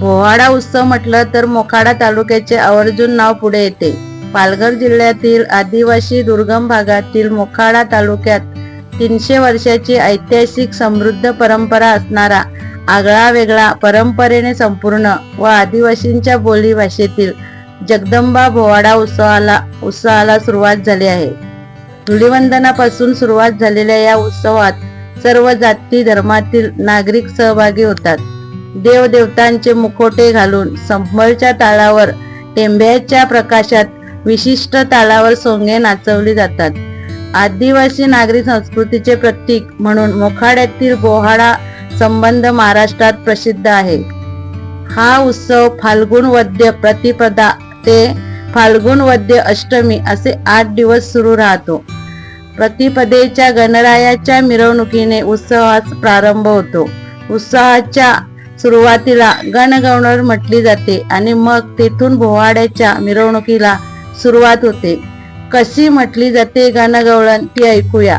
भोवाडा उत्सव म्हटलं तर मोखाडा तालुक्याचे आवर्जून नाव पुढे येते. पालघर जिल्ह्यातील आदिवासी दुर्गम भागातील मोखाडा तालुक्यात तीनशे वर्षाची ऐतिहासिक समृद्ध परंपरा असणारा आगळा वेगळा परंपरेने संपूर्ण व आदिवासींच्या बोली भाषेतील जगदंबा भोवाडा उत्सवाला उत्सवाला सुरुवात झाली आहे. धुलिवंदनापासून सुरुवात झालेल्या या उत्सवात सर्व जाती धर्मातील नागरिक सहभागी होतात. देवदेवतांचे मुखोटे घालून संभळच्या तालावर टेंभ्याच्या प्रकाशात विशिष्ट तालावर सोंगे नाचवली जातात. आदिवासी नागरी संस्कृतीचे प्रतीक म्हणून मोखाड्यातील बोहाडा संबंध महाराष्ट्रात प्रसिद्ध आहे. हा उत्सव फाल्गुन वद्य प्रतिपदा ते फाल्गुन वद्य अष्टमी असे आठ दिवस सुरू राहतो. प्रतिपदेच्या गणरायाच्या मिरवणुकीने उत्सवास प्रारंभ होतो. उत्सवाच्या सुरुवातीला गणगौणर म्हटली जाते आणि मग तेथून भोवाड्याच्या मिरवणुकीला सुरुवात होते. कशी म्हटली जाते गणगवळण ती ऐकूया.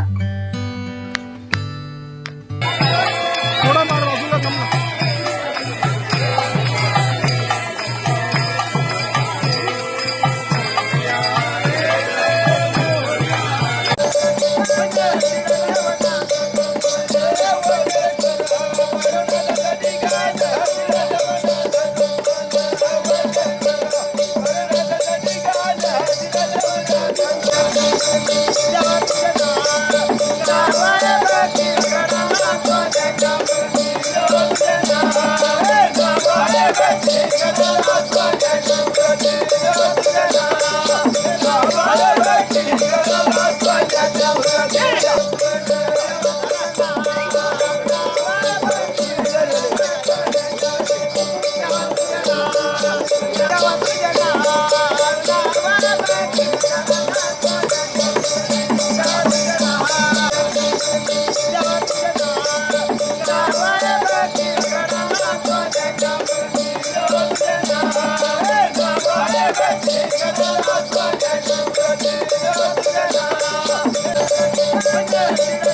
Yeah.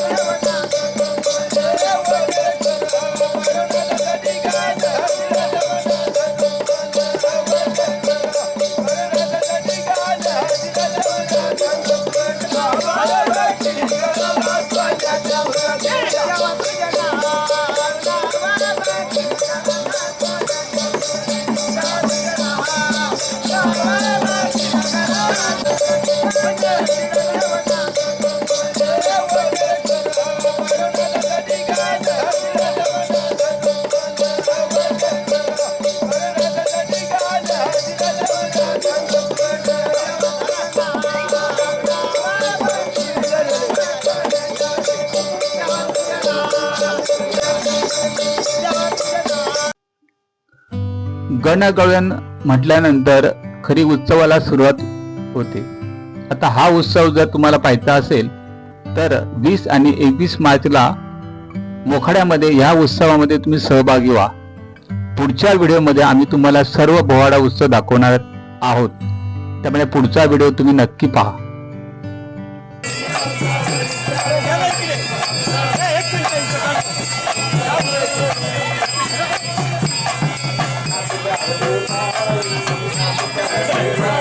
गणगळण म्हटल्यानंतर खरी उत्सवाला सुरुवात होते. आता हा उत्सव जर तुम्हाला पाहायचा असेल तर वीस आणि एकवीस मार्चला मोखाड्यामध्ये ह्या उत्सवामध्ये तुम्ही सहभागी व्हा. पुढच्या व्हिडिओमध्ये आम्ही तुम्हाला सर्व बोवाडा उत्सव दाखवणार आहोत. त्यामुळे पुढचा व्हिडिओ तुम्ही नक्की पहा. Say